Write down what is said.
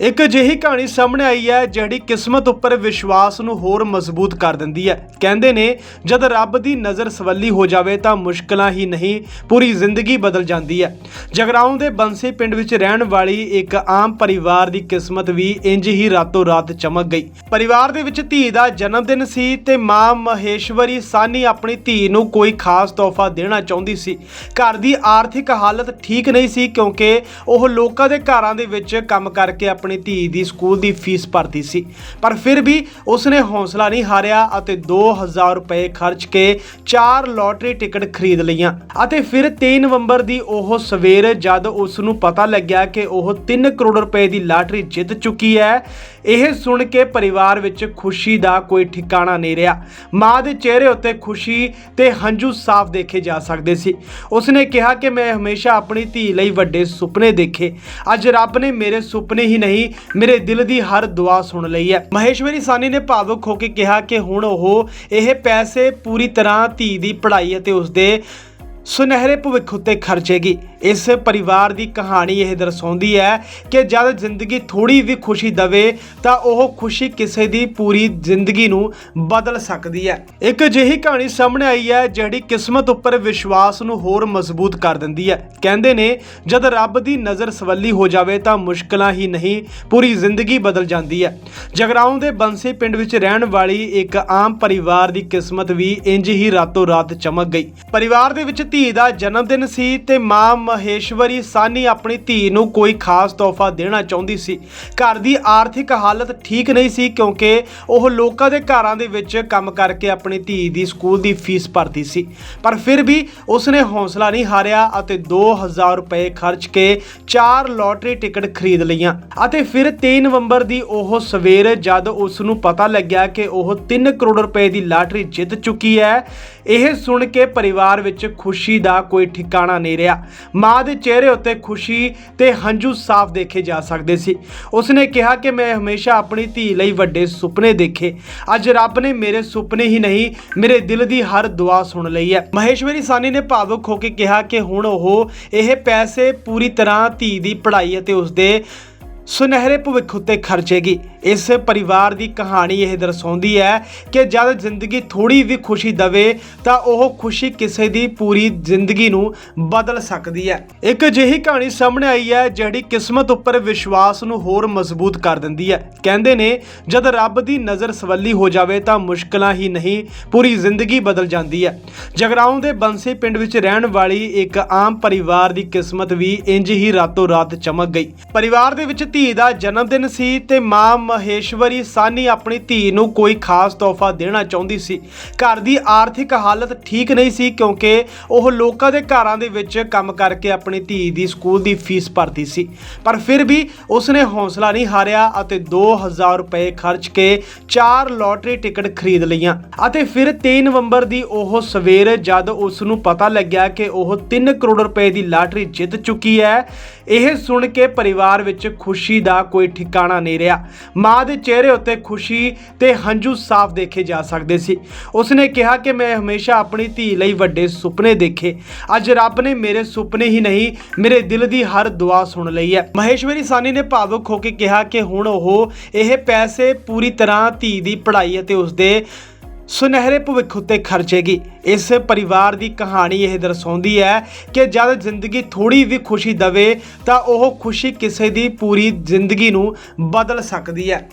ਇੱਕ ਅਜਿਹੀ ਕਹਾਣੀ ਸਾਹਮਣੇ ਆਈ ਹੈ ਜਿਹੜੀ ਕਿਸਮਤ ਉੱਪਰ ਵਿਸ਼ਵਾਸ ਨੂੰ ਹੋਰ ਮਜ਼ਬੂਤ ਕਰ ਦਿੰਦੀ ਹੈ। ਕਹਿੰਦੇ ਨੇ, ਜਦ ਰੱਬ ਦੀ ਨਜ਼ਰ ਸਵੱਲੀ ਹੋ ਜਾਵੇ ਤਾਂ ਮੁਸ਼ਕਲਾਂ ਹੀ ਨਹੀਂ, ਪੂਰੀ ਜ਼ਿੰਦਗੀ ਬਦਲ ਜਾਂਦੀ ਹੈ। ਜਗਰਾਉਂ ਦੇ ਬੰਸੀ ਪਿੰਡ ਵਿੱਚ ਰਹਿਣ ਵਾਲੀ ਇੱਕ ਆਮ ਪਰਿਵਾਰ ਦੀ ਕਿਸਮਤ ਵੀ ਇੰਜ ਹੀ ਰਾਤੋਂ ਰਾਤ ਚਮਕ ਗਈ। ਪਰਿਵਾਰ ਦੇ ਵਿੱਚ ਧੀ ਦਾ ਜਨਮ ਦਿਨ ਸੀ ਤੇ ਮਾਂ ਮਹੇਸ਼ਵਰੀ ਸਾਨੀ ਆਪਣੀ ਧੀ ਨੂੰ ਕੋਈ ਖਾਸ ਤੋਹਫਾ ਦੇਣਾ ਚਾਹੁੰਦੀ ਸੀ। ਘਰ ਦੀ ਆਰਥਿਕ ਹਾਲਤ ਠੀਕ ਨਹੀਂ ਸੀ ਕਿਉਂਕਿ ਉਹ ਲੋਕਾਂ ਦੇ ਘਰਾਂ ਦੇ ਵਿੱਚ ਕੰਮ ਕਰਕੇ ਆਪਣੀ ਆਪਣੀ ਧੀ ਦੀ ਸਕੂਲ ਦੀ ਫੀਸ ਭਰਦੀ ਸੀ। ਪਰ ਫਿਰ ਵੀ ਉਸਨੇ ਹੌਸਲਾ ਨਹੀਂ ਹਾਰਿਆ ਅਤੇ 2000 ਰੁਪਏ ਖਰਚ ਕੇ ਚਾਰ ਲੋਟਰੀ ਟਿਕਟ ਖਰੀਦ ਲਈਆਂ ਅਤੇ ਫਿਰ 3 ਨਵੰਬਰ ਦੀ ਉਹ ਸਵੇਰ ਜਦ ਉਸ ਨੂੰ ਪਤਾ ਲੱਗਿਆ ਕਿ ਉਹ 3 ਕਰੋੜ ਰੁਪਏ ਦੀ ਲਾਟਰੀ ਜਿੱਤ ਚੁੱਕੀ ਹੈ, ਇਹ ਸੁਣ ਕੇ ਪਰਿਵਾਰ ਵਿੱਚ ਖੁਸ਼ੀ ਦਾ ਕੋਈ ਠਿਕਾਣਾ ਨਹੀਂ ਰਿਹਾ। ਮਾਂ ਦੇ ਚਿਹਰੇ ਉੱਤੇ ਖੁਸ਼ੀ ਤੇ ਹੰਝੂ ਸਾਫ਼ ਦੇਖੇ ਜਾ ਸਕਦੇ ਸੀ। ਉਸਨੇ ਕਿਹਾ ਕਿ ਮੈਂ ਹਮੇਸ਼ਾ ਆਪਣੀ ਧੀ ਲਈ ਵੱਡੇ ਸੁਪਨੇ ਦੇਖੇ। ਅੱਜ ਰੱਬ ਨੇ ਮੇਰੇ ਸੁਪਨੇ ਹੀ ਨਹੀਂ ਮੇਰੇ ਦਿਲ ਦੀ ਹਰ ਦੁਆ ਸੁਣ ਲਈ ਹੈ। ਮਹੇਸ਼ਵਰੀ ਸਾਨੀ ਨੇ ਭਾਵੁਕ ਹੋ ਕੇ ਕਿਹਾ ਕਿ ਹੁਣ ਉਹ ਇਹ ਪੈਸੇ ਪੂਰੀ ਤਰ੍ਹਾਂ ਧੀ ਦੀ ਪੜ੍ਹਾਈ ਅਤੇ ਉਸਦੇ ਸੁਨਹਿਰੇ ਭਵਿੱਖ ਉੱਤੇ ਖਰਚੇਗੀ। ਇਸ ਪਰਿਵਾਰ ਦੀ ਕਹਾਣੀ ਇਹ ਦਰਸਾਉਂਦੀ ਹੈ ਕਿ ਜਦ ਜ਼ਿੰਦਗੀ ਥੋੜੀ ਵੀ ਖੁਸ਼ੀ ਦਵੇ, ਤਾਂ ਉਹ ਖੁਸ਼ੀ ਕਿਸੇ ਦੀ ਪੂਰੀ ਜ਼ਿੰਦਗੀ ਨੂੰ ਬਦਲ ਸਕਦੀ ਹੈ। ਇੱਕ ਅਜਿਹੀ ਕਹਾਣੀ ਸਾਹਮਣੇ ਆਈ ਹੈ, ਜਿਹੜੀ ਕਿਸਮਤ ਉੱਪਰ ਵਿਸ਼ਵਾਸ ਨੂੰ ਹੋਰ ਮਜ਼ਬੂਤ ਕਰ ਦਿੰਦੀ ਹੈ। ਕਹਿੰਦੇ ਨੇ, ਜਦ ਰੱਬ ਦੀ ਨਜ਼ਰ ਸਵੱਲੀ ਹੋ ਜਾਵੇ, ਤਾਂ ਮੁਸ਼ਕਲਾਂ ਹੀ ਨਹੀਂ, ਪੂਰੀ ਜ਼ਿੰਦਗੀ ਬਦਲ ਜਾਂਦੀ ਹੈ। ਜਗਰਾਉਂ ਦੇ ਬੰਸੀ ਪਿੰਡ ਵਿੱਚ ਰਹਿਣ ਵਾਲੀ ਇੱਕ ਆਮ ਪਰਿਵਾਰ ਦੀ ਕਿਸਮਤ ਵੀ ਇੰਜ ਹੀ ਰਾਤੋਂ ਰਾਤ ਚਮਕ ਗਈ। ਪਰਿਵਾਰ ਦੇ ਵਿੱਚ ਧੀ ਦਾ ਜਨਮ ਦਿਨ ਸੀ ਤੇ ਮਾਂ ਮਹੇਸ਼ਵਰੀ ਸਾਨੀ ਆਪਣੀ ਧੀ ਨੂੰ ਕੋਈ ਖਾਸ ਤੋਹਫਾ ਦੇਣਾ ਚਾਹੁੰਦੀ ਸੀ। ਘਰ ਦੀ ਆਰਥਿਕ ਹਾਲਤ ਠੀਕ ਨਹੀਂ ਸੀ ਕਿਉਂਕਿ ਉਹ ਲੋਕਾਂ ਦੇ ਘਰਾਂ ਦੇ ਵਿੱਚ ਕੰਮ ਕਰਕੇ ਆਪਣੀ ਧੀ ਦੀ ਸਕੂਲ ਦੀ ਫੀਸ ਭਰਦੀ ਸੀ। ਪਰ ਫਿਰ ਵੀ ਉਸਨੇ ਹੌਸਲਾ ਨਹੀਂ ਹਾਰਿਆ ਅਤੇ 2000 ਰੁਪਏ ਖਰਚ ਕੇ ਚਾਰ ਲੋਟਰੀ ਟਿਕਟ ਖਰੀਦ ਲਈਆਂ ਅਤੇ ਫਿਰ 3 ਨਵੰਬਰ ਦੀ ਉਹ ਸਵੇਰ ਜਦ ਉਸ ਨੂੰ ਪਤਾ ਲੱਗਿਆ ਕਿ ਉਹ 3 ਕਰੋੜ ਰੁਪਏ ਦੀ ਲਾਟਰੀ ਜਿੱਤ ਚੁੱਕੀ ਹੈ, ਇਹ ਸੁਣ ਕੇ ਪਰਿਵਾਰ ਵਿੱਚ ਖੁਸ਼ੀ ਦਾ ਕੋਈ ਠਿਕਾਣਾ ਨਹੀਂ ਰਿਹਾ। ਮਾਂ ਦੇ ਚਿਹਰੇ ਉੱਤੇ ਖੁਸ਼ੀ ਤੇ ਹੰਝੂ ਸਾਫ਼ ਦੇਖੇ ਜਾ ਸਕਦੇ ਸੀ। ਉਸਨੇ ਕਿਹਾ ਕਿ ਮੈਂ ਹਮੇਸ਼ਾ ਆਪਣੀ ਧੀ ਲਈ ਵੱਡੇ ਸੁਪਨੇ ਦੇਖੇ। ਅੱਜ ਰੱਬ ਨੇ ਮੇਰੇ ਸੁਪਨੇ ਹੀ ਨਹੀਂ, ਮੇਰੇ ਦਿਲ ਦੀ ਹਰ ਦੁਆ ਸੁਣ ਲਈ ਹੈ। ਮਹੇਸ਼ਵਰੀ ਸਾਨੀ ਨੇ ਭਾਵੁਕ ਹੋ ਕੇ ਕਿਹਾ ਕਿ ਹੁਣ ਉਹ ਇਹ ਪੈਸੇ ਪੂਰੀ ਤਰ੍ਹਾਂ ਧੀ ਦੀ ਪੜ੍ਹਾਈ ਅਤੇ ਉਸਦੇ ਸੁਨਹਿਰੇ ਭਵਿੱਖ ਉੱਤੇ ਖਰਚੇਗੀ। ਇਸ ਪਰਿਵਾਰ ਦੀ ਕਹਾਣੀ ਇਹ ਦਰਸਾਉਂਦੀ ਹੈ ਕਿ ਜਦ ਜ਼ਿੰਦਗੀ ਥੋੜੀ ਵੀ ਖੁਸ਼ੀ ਦਵੇ, ਤਾਂ ਉਹ ਖੁਸ਼ੀ ਕਿਸੇ ਦੀ ਪੂਰੀ ਜ਼ਿੰਦਗੀ ਨੂੰ ਬਦਲ ਸਕਦੀ ਹੈ। ਇੱਕ ਅਜਿਹੀ ਕਹਾਣੀ ਸਾਹਮਣੇ ਆਈ ਹੈ, ਜਿਹੜੀ ਕਿਸਮਤ ਉੱਪਰ ਵਿਸ਼ਵਾਸ ਨੂੰ ਹੋਰ ਮਜ਼ਬੂਤ ਕਰ ਦਿੰਦੀ ਹੈ। ਕਹਿੰਦੇ ਨੇ, ਜਦ ਰੱਬ ਦੀ ਨਜ਼ਰ ਸਵੱਲੀ ਹੋ ਜਾਵੇ, ਤਾਂ ਮੁਸ਼ਕਲਾਂ ਹੀ ਨਹੀਂ, ਪੂਰੀ ਜ਼ਿੰਦਗੀ ਬਦਲ ਜਾਂਦੀ ਹੈ। ਜਗਰਾਉਂ ਦੇ ਬੰਸੀ ਪਿੰਡ ਵਿੱਚ ਰਹਿਣ ਵਾਲੀ ਇੱਕ ਆਮ ਪਰਿਵਾਰ ਦੀ ਕਿਸਮਤ ਵੀ ਇੰਜ ਹੀ ਰਾਤੋਂ ਰਾਤ ਚਮਕ ਗਈ। ਪਰਿਵਾਰ ਦੇ ਵਿੱਚ ਧੀ ਦਾ ਜਨਮ ਦਿਨ ਸੀ ਤੇ ਮਾਂ ਮਹੇਸ਼ਵਰੀ ਸਾਨੀ ਆਪਣੀ ਧੀ ਨੂੰ ਕੋਈ ਖਾਸ ਤੋਹਫਾ ਦੇਣਾ ਚਾਹੁੰਦੀ ਸੀ। ਘਰ ਦੀ ਆਰਥਿਕ ਹਾਲਤ ਠੀਕ ਨਹੀਂ ਸੀ ਕਿਉਂਕਿ ਉਹ ਲੋਕਾਂ ਦੇ ਘਰਾਂ ਦੇ ਵਿੱਚ ਕੰਮ ਕਰਕੇ ਆਪਣੀ ਧੀ ਦੀ ਸਕੂਲ ਦੀ ਫੀਸ ਭਰਦੀ ਸੀ। ਪਰ ਫਿਰ ਵੀ ਉਸਨੇ ਹੌਸਲਾ ਨਹੀਂ ਹਾਰਿਆ ਅਤੇ 2000 ਰੁਪਏ ਖਰਚ ਕੇ ਚਾਰ ਲੋਟਰੀ ਟਿਕਟ ਖਰੀਦ ਲਈਆਂ ਅਤੇ ਫਿਰ 3 ਨਵੰਬਰ ਦੀ ਉਹ ਸਵੇਰ ਜਦ ਉਸ ਨੂੰ ਪਤਾ ਲੱਗਿਆ ਕਿ ਉਹ 3 ਕਰੋੜ ਰੁਪਏ ਦੀ ਲਾਟਰੀ ਜਿੱਤ ਚੁੱਕੀ ਹੈ, ਇਹ ਸੁਣ ਕੇ ਪਰਿਵਾਰ ਵਿੱਚ ਖੁਸ਼ੀ ਖੁਸ਼ੀ ਦਾ ਕੋਈ ਠਿਕਾਣਾ ਨਹੀਂ ਰਿਹਾ। ਮਾਂ ਦੇ ਚਿਹਰੇ ਉੱਤੇ ਖੁਸ਼ੀ ਤੇ ਹੰਝੂ ਸਾਫ਼ ਦੇਖੇ ਜਾ ਸਕਦੇ ਸੀ। ਉਸਨੇ ਕਿਹਾ ਕਿ ਮੈਂ ਹਮੇਸ਼ਾ ਆਪਣੀ ਧੀ ਲਈ ਵੱਡੇ ਸੁਪਨੇ ਦੇਖੇ। ਅੱਜ ਰੱਬ ਨੇ ਮੇਰੇ ਸੁਪਨੇ ਹੀ ਨਹੀਂ, ਮੇਰੇ ਦਿਲ ਦੀ ਹਰ ਦੁਆ ਸੁਣ ਲਈ ਹੈ। ਮਹੇਸ਼ਵਰੀ ਸਾਨੀ ਨੇ ਭਾਵੁਕ ਹੋ ਕੇ ਕਿਹਾ ਕਿ ਹੁਣ ਉਹ ਇਹ ਪੈਸੇ ਪੂਰੀ ਤਰ੍ਹਾਂ ਧੀ ਦੀ ਪੜ੍ਹਾਈ ਅਤੇ ਉਸਦੇ ਸੁਨਹਿਰੇ ਭਵਿੱਖ ਉੱਤੇ ਖਰਚੇਗੀ। ਇਸ ਪਰਿਵਾਰ ਦੀ ਕਹਾਣੀ ਇਹ ਦਰਸਾਉਂਦੀ ਹੈ ਕਿ ਜਦ ਜ਼ਿੰਦਗੀ ਥੋੜੀ ਵੀ ਖੁਸ਼ੀ ਦਵੇ ਤਾਂ ਉਹ ਖੁਸ਼ੀ ਕਿਸੇ ਦੀ ਪੂਰੀ ਜ਼ਿੰਦਗੀ ਨੂੰ ਬਦਲ ਸਕਦੀ ਹੈ।